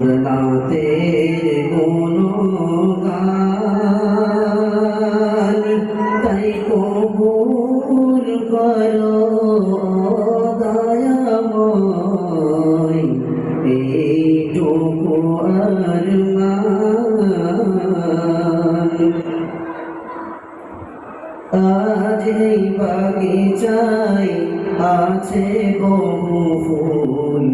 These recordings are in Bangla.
নাতের গুণগান তাই কবুল করো দয়াময়। এইটুকু আরমান আজ এই বাগিচায় আছে বহু ফুল।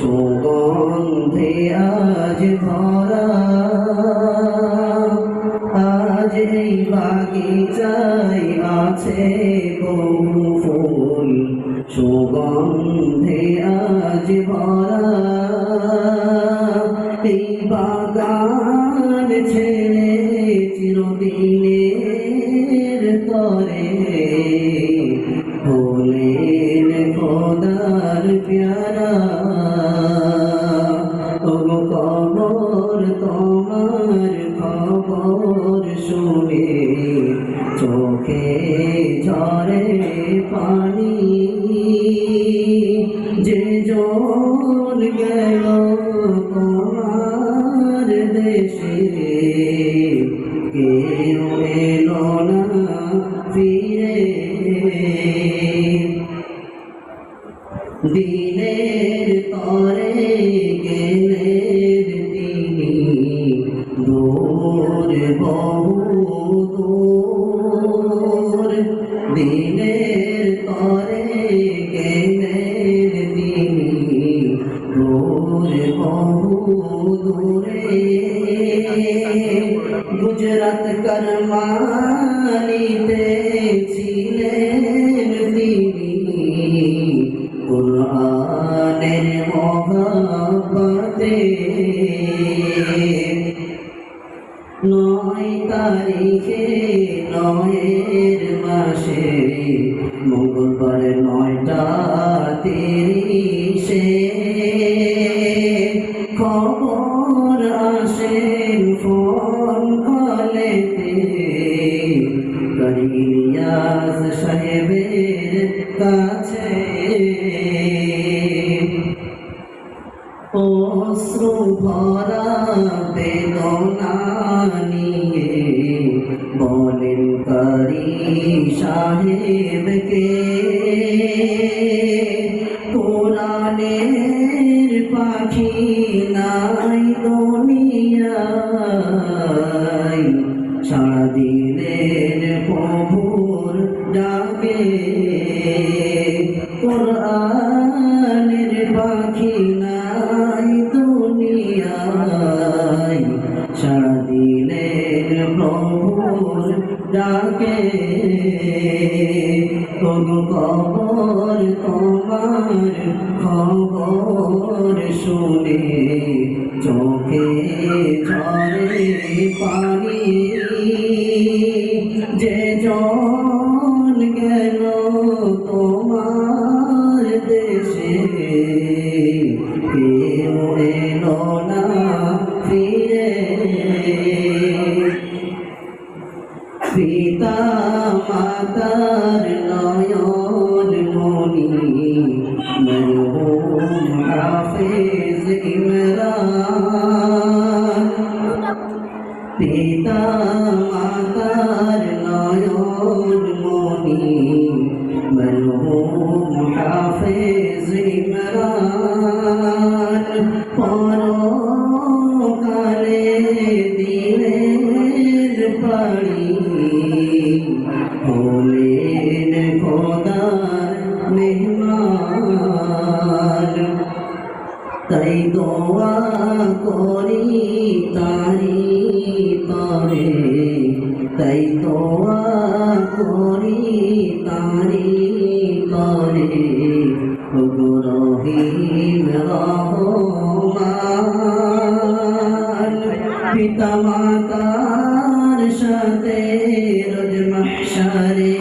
সুগন্ধে আজ ভরা। আজ এই বাগিচায় আছে বহু ফুল। সুগন্ধে আজ ভরা। এই বাগান ছেড়ে চিরদিনের তোমার খবর শুনে চোখে ঝরে পানি। যে জল গেল You know. নয় তারিখে নয়ের মাসে মঙ্গলবার নয়টা তিরিশে। খবর আসেন ফোন কলেতে করিয়াস সাহেবের কাছে। কোরআনের পাখি নাই দুনিয়ায়। সারা দিনের প্রভুর ডাকে কোরআনের পাখি নাই দুনিয়ায়। সারা দিনের প্রভুর ডাকে কোন খবর তোমার খবর শুনে চোখে ঝরে পানি, যে জন গেল তোমার দেশে ফিরে। পিতা মাতার নয়ন পিতা মাতার নয়ন মনি মরহুম হাফেজ ইমরান দিলের পাড়ি হলেন খোদার মেহমান তাই দোয়া করি তারি তরে তাই তো করি তারি করে রহিম পিতা মাতার সাথে রোজ মাহশারের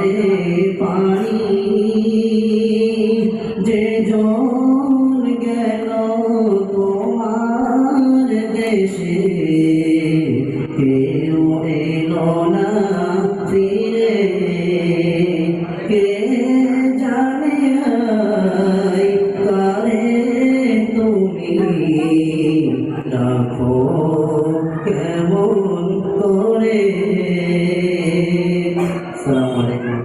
ঝরে যে জন গেল দেশে কেউ এলো না